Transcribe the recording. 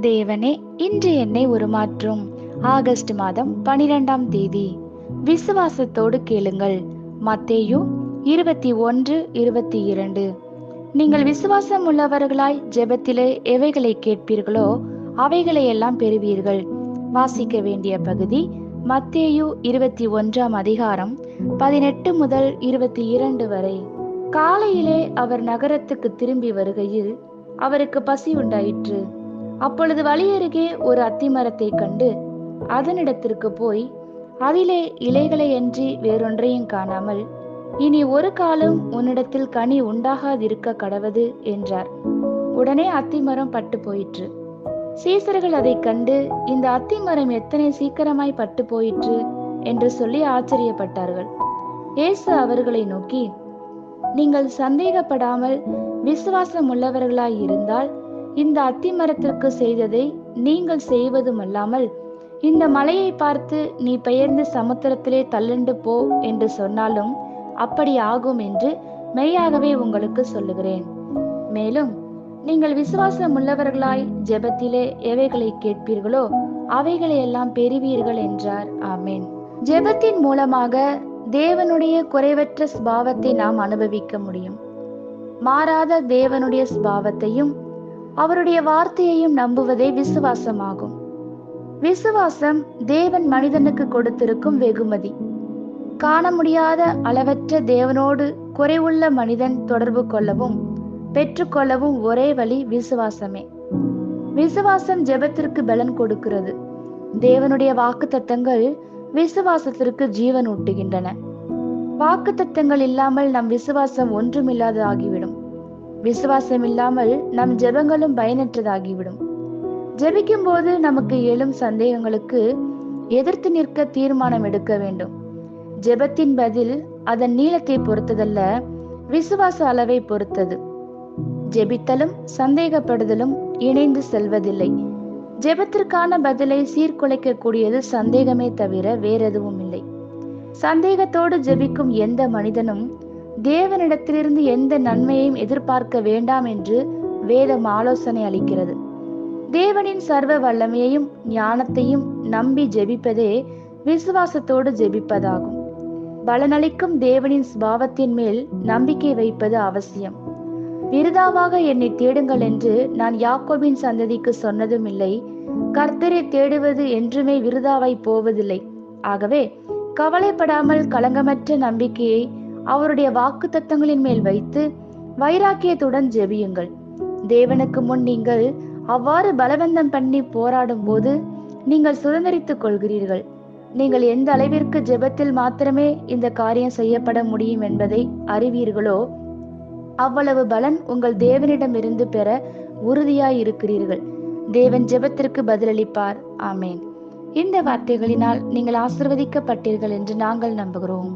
தேவனே இன்று என்னை உருமாற்றும். ஆகஸ்ட் மாதம் பனிரெண்டாம் தேதி. விசுவாசத்தோடு கேளுங்கள். மத்தேயு இருபத்தி ஒன்று இருபத்தி இரண்டு. நீங்கள் விசுவாசம் உள்ளவர்களாய் ஜெபத்திலே எவைகளை கேட்பீர்களோ அவைகளை எல்லாம் பெறுவீர்கள். வாசிக்க வேண்டிய பகுதி மத்தேயு இருபத்தி ஒன்றாம் அதிகாரம் பதினெட்டு முதல் இருபத்தி இரண்டு வரை. காலையிலே அவர் நகரத்துக்கு திரும்பி வருகையில் அவருக்கு பசி உண்டாயிற்று. அப்பொழுது வழியருகே ஒரு அத்திமரத்தை கண்டு அதனிடத்திற்கு போய் அதிலே இலைகளை அன்றி வேறொன்றையும் காணாமல் இனி ஒரு காலம் உன்னிடத்தில் கனி உண்டாகாதிருக்க கடவது என்றார். உடனே அத்திமரம் பட்டு போயிற்று. சீசர்கள் அதை கண்டு இந்த அத்திமரம் எத்தனை சீக்கிரமாய் பட்டு போயிற்று? என்று சொல்லி ஆச்சரியப்பட்டார்கள். இயேசு அவர்களை நோக்கி நீங்கள் சந்தேகப்படாமல் விசுவாசம் உள்ளவர்களாய் இருந்தால் இந்த அத்திமரத்திற்கு செய்ததை நீங்கள் செய்வதும் அல்லாமல் இந்த மலையை பார்த்து நீ பெயர்ந்து சமுத்திரத்திலே தள்ளுண்டு போ என்று சொன்னாலும் அப்படி ஆகும் என்று மெய்யாகவே உங்களுக்கு சொல்லுகிறேன். மேலும் நீங்கள் விசுவாசம் உள்ளவர்களாய் ஜெபத்திலே எவைகளை கேட்பீர்களோ அவைகளை எல்லாம் பெறுவீர்கள் என்றார். ஆமேன். ஜெபத்தின் மூலமாக தேவனுடைய குறைவற்ற ஸ்பாவத்தை நாம் அனுபவிக்க முடியும். மாறாத தேவனுடைய ஸ்பாவத்தையும் அவருடைய வார்த்தையையும் நம்புவதே விசுவாசமாகும். விசுவாசம் தேவன் மனிதனுக்கு கொடுத்திருக்கும் வெகுமதி. காண முடியாத அளவற்ற தேவனோடு குறைவுள்ள மனிதன் தொடர்பு கொள்ளவும் பெற்றுக்கொள்ளவும் ஒரே வழி விசுவாசமே. விசுவாசம் ஜெபத்திற்கு பலன் கொடுக்கிறது. தேவனுடைய வாக்கு தத்தங்கள் விசுவாசத்திற்கு ஜீவன் ஊட்டுகின்றன. வாக்கு தத்தங்கள் இல்லாமல் நம் விசுவாசம் ஒன்றுமில்லாத ஆகிவிடும். விசுவாசம் இல்லாமல் நம் ஜெபங்களும் பயனற்றதாகிவிடும். ஜெபிக்கும் போது நமக்கு எழும் சந்தேகங்களுக்கு எதிர்த்து நிற்க தீர்மானம் எடுக்க வேண்டும். ஜெபத்தின் பதில் அதன் நீளத்தை பொறுத்ததல்ல விசுவாச அளவை பொறுத்தது. ஜெபித்தலும் சந்தேகப்படுதலும் இணைந்து செல்வதில்லை. ஜெபத்திற்கான பதிலை சீர்குலைக்க கூடியது சந்தேகமே தவிர வேறெதுவும் இல்லை சந்தேகத்தோடு ஜெபிக்கும் எந்த மனிதனும் தேவனிடத்திலிருந்து எந்த நன்மையையும் எதிர்பார்க்க வேண்டாம் என்று வேதம் ஆலோசனை அளிக்கிறது. தேவனின் சர்வ வல்லமையையும் ஞானத்தையும் நம்பி ஜெபிப்பதே விசுவாசத்தோடு ஜெபிப்பதாகும். பலனளிக்கும் தேவனின் ஸ்பாவத்தின் மேல் நம்பிக்கை வைப்பது அவசியம். விருதாவாக என்னை தேடுங்கள் என்று நான் யாக்கோபின் சந்ததிக்கு சொன்னதும் இல்லை. கர்த்தரை தேடுவது என்றுமே விருதாவாய் போவதில்லை. ஆகவே கவலைப்படாமல் களங்கமற்ற நம்பிக்கையை அவருடைய வாக்கு தத்தங்களின் மேல் வைத்து வைராக்கியத்துடன் ஜெபியுங்கள். தேவனுக்கு முன் நீங்கள் அவ்வாறு பலவந்தம் பண்ணி போராடும் போது நீங்கள் சுதந்திரித்துக் கொள்கிறீர்கள். நீங்கள் எந்த அளவிற்கு ஜெபத்தில் மாத்திரமே இந்த காரியம் செய்யப்பட முடியும் என்பதை அறிவீர்களோ அவ்வளவு பலன் உங்கள் தேவனிடமிருந்து பெற உறுதியாய் இருக்கிறீர்கள். தேவன் ஜெபத்திற்கு பதிலளிப்பார். ஆமேன். இந்த வார்த்தைகளினால் நீங்கள் ஆசிர்வதிக்கப்பட்டீர்கள் என்று நாங்கள் நம்புகிறோம்.